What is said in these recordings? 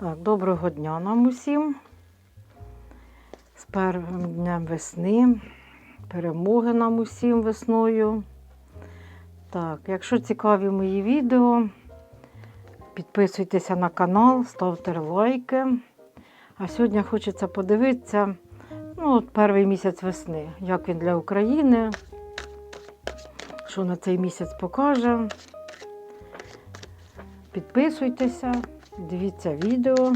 Так, доброго дня нам усім. З першим днем весни. Перемоги нам усім весною. Так, якщо цікаві мої відео, підписуйтеся на канал, ставте лайки. А сьогодні хочеться подивитися, ну, от перший місяць весни, як він для України, що на цей місяць покаже. Підписуйтеся, дивіться відео.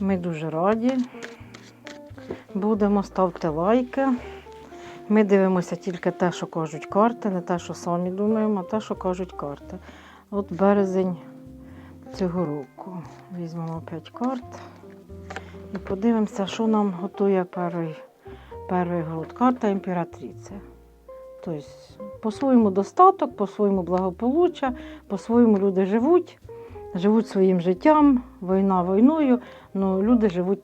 Ми дуже раді. Будемо, ставте лайки. Ми дивимося тільки те, що кажуть карти, не те, що самі думаємо, а те, що кажуть карти. От березень цього року. Візьмемо 5 карт і подивимося, що нам готує перший, перший груд. Карта імператриця. Тобто, по-своєму достаток, по-своєму благополуччя, по-своєму люди живуть, живуть своїм життям, війна війною, але люди живуть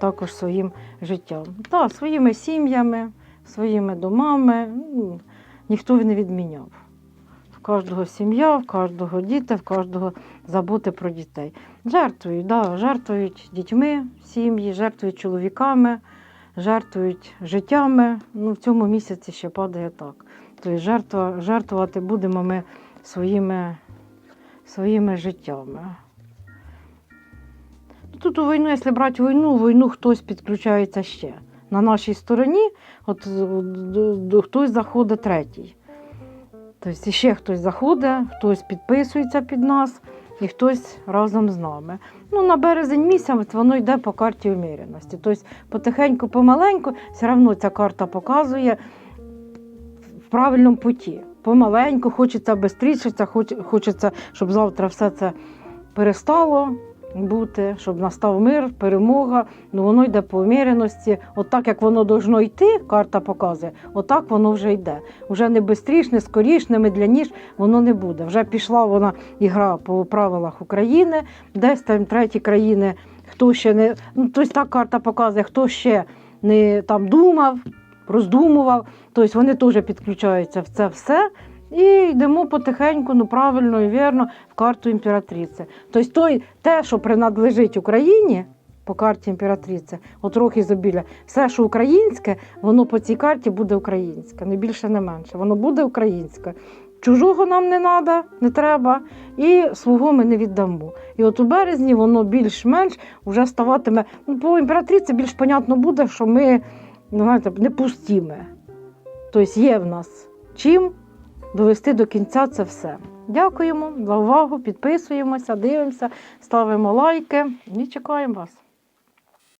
також своїм життям. Так, своїми сім'ями, своїми домами. ну, Ніхто не відміняв. В кожного сім'я, в кожного діти, в кожного заботи про дітей. Жертвують, да, жертвують дітьми сім'ї, жертвують чоловіками, жертвують життями. Ну, в цьому місяці ще падає так. Тобто жертва, жертвувати будемо ми своїми, своїми життями. Ну, Тут у війну, якщо брати війну, війну хтось підключається ще. На нашій стороні от, хтось заходить третій. Тобто ще хтось заходить, хтось підписується під нас і хтось разом з нами. Ну, на березень місяць воно йде по карті уміреності. Тобто потихеньку, помаленьку, все одно ця карта показує в правильному путі. Помаленьку, хочеться швидше, хочеться, щоб завтра все це перестало бути, щоб настав мир, перемога. Ну воно йде по уміреності. От як воно должно йти, карта показує, отак воно вже йде. Уже не швидше, не скоріш, не медляніш, воно не буде. Вже пішла вона ігра по правилах України, десь там треті країни, хто ще не. Ну, тобто так карта показує, хто ще не там думав, роздумував. Тобто вони теж підключаються в це все. І йдемо потихеньку, ну правильно і вірно, в карту імператриці. Тобто той, те, що принадлежить Україні по карті імператриці, от зобіля, все, що українське, воно по цій карті буде українське, не більше, не менше. Воно буде українське. Чужого нам не треба, не треба, і свого ми не віддамо. І от у березні воно більш-менш вже ставатиме. Ну, по імператриці більш понятно буде, що ми ну, знаєте, не пустіми. Тобто є в нас чим довести до кінця це все. Дякуємо за увагу, підписуємося, дивимося, ставимо лайки і чекаємо вас.